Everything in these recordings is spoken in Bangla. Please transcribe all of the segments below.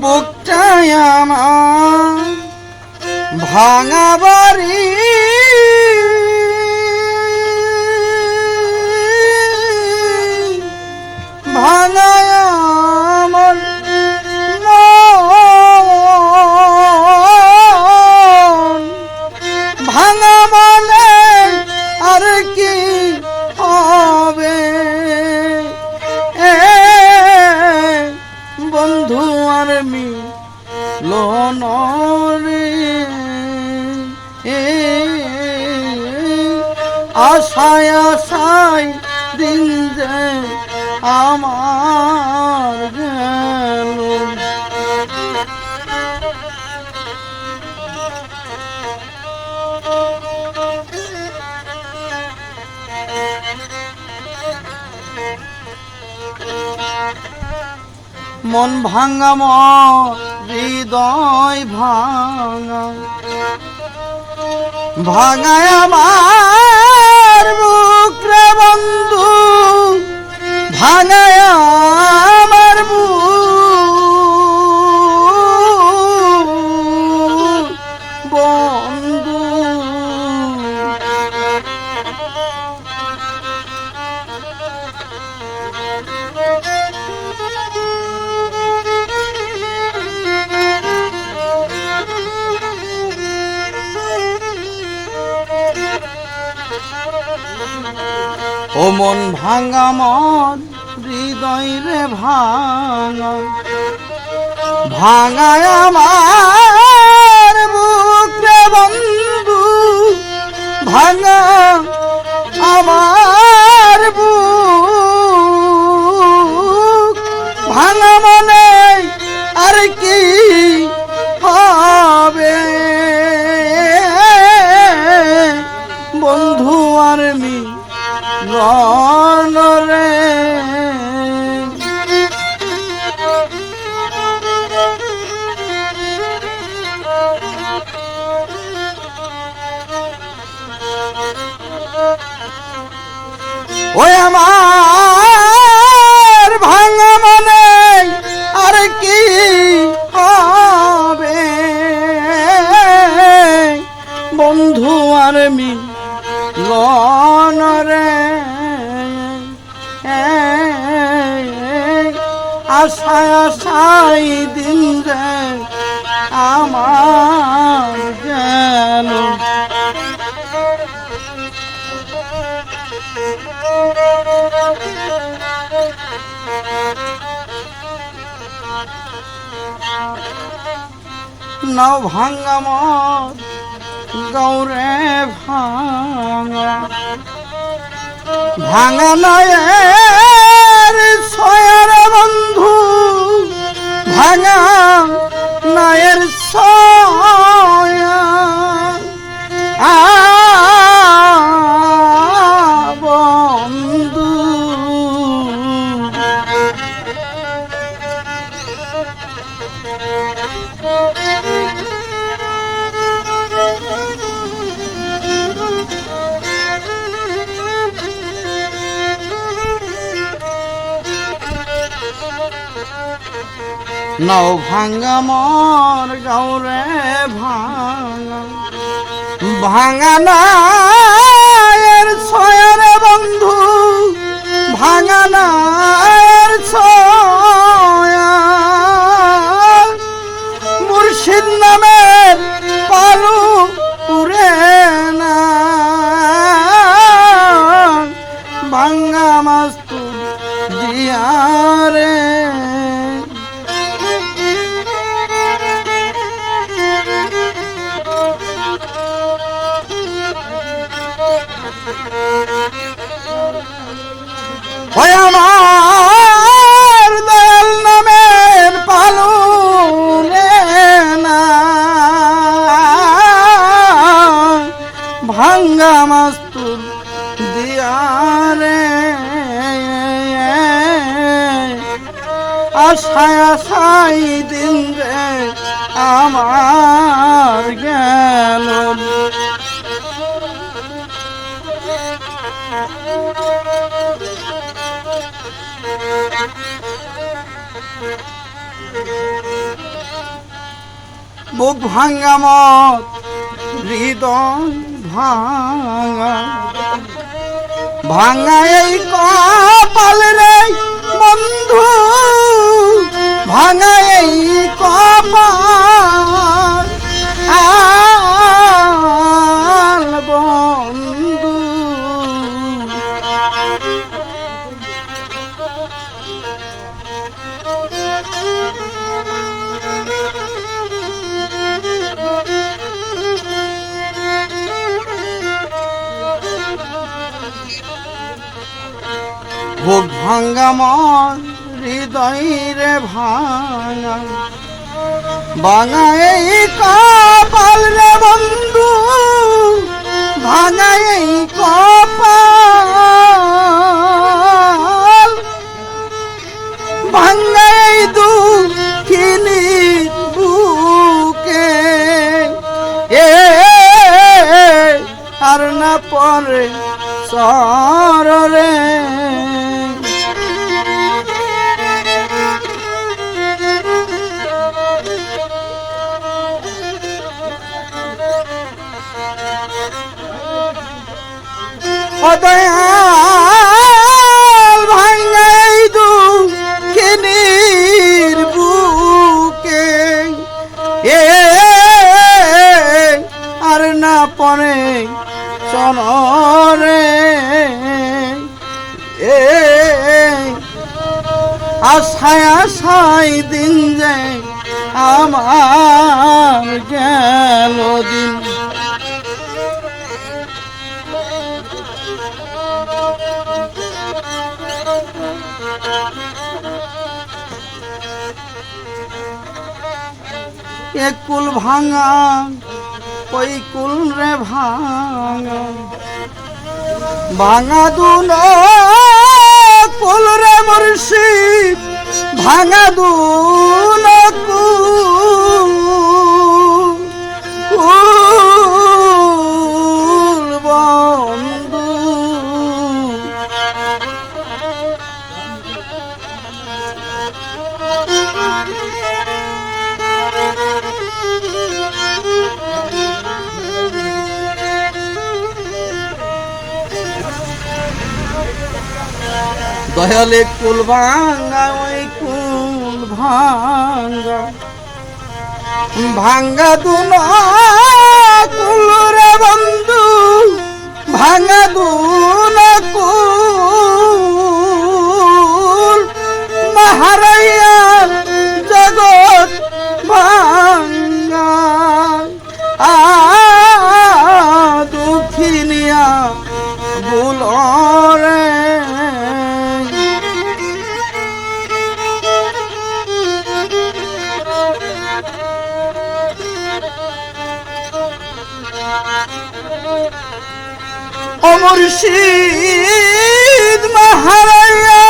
বুকটায় আমার ভাঙা বাড়ি লনরে। আশায় আশায় দিন যে আমার গেল। মন ভাঙা মন হৃদয় ভাঙা ভাঙায় আমার বুক বন্ধু ভাঙায় ও মন ভাঙা মন হৃদয় রে ভাঙা। ভাঙায় আমার বুক রে বন্ধু ভাঙা আমার আশায় দিন রে আমার গেল নাও ভাঙ্গা গৌরে ভাঙা। ভাঙা নয়ের ছয়ার বন্ধু ভাঙা নায়ের ছয়া নাও ভাঙা মর গৌরে ভাঙা। ভাঙা ছয়ের বন্ধু ভাঙা নায়ের আশায় আশাই দিন রে, আমার গেল বুক ভাঙ্গা মত, হৃদয় ভাঙা। ভাঙা এই কপাল রে, বন্ধু। ভোগ ভাঙ্গা মন হৃদয় রে ভাঙা। ভাঙা এই কপাল রে বন্ধু, ভাঙা এই কপাল। ভাঙা এই দুঃখিনী বুকে, এ আর না পরে সররে অদয়াল ভাঙ্গাই দুঃখিনীর বুকে। এ, আর না পরে চনরে। এ, আশায় আশায় দিন যে আমার গেল দিন। এক কুল ভাঙা ওই কুল রে ভাঙা। ভাঙা দুন কুল রে মুর্শিদ ভাঙা দুন দয়ালে কুল ভাঙ্গা, ওই কুল ভাঙা ভাঙা দু কুল রে বন্ধু, ভাঙ্গা দুন কুল। মাহারাইয়া অমর শীত মহারায়া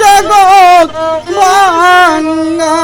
জগৎ বাঙ্গা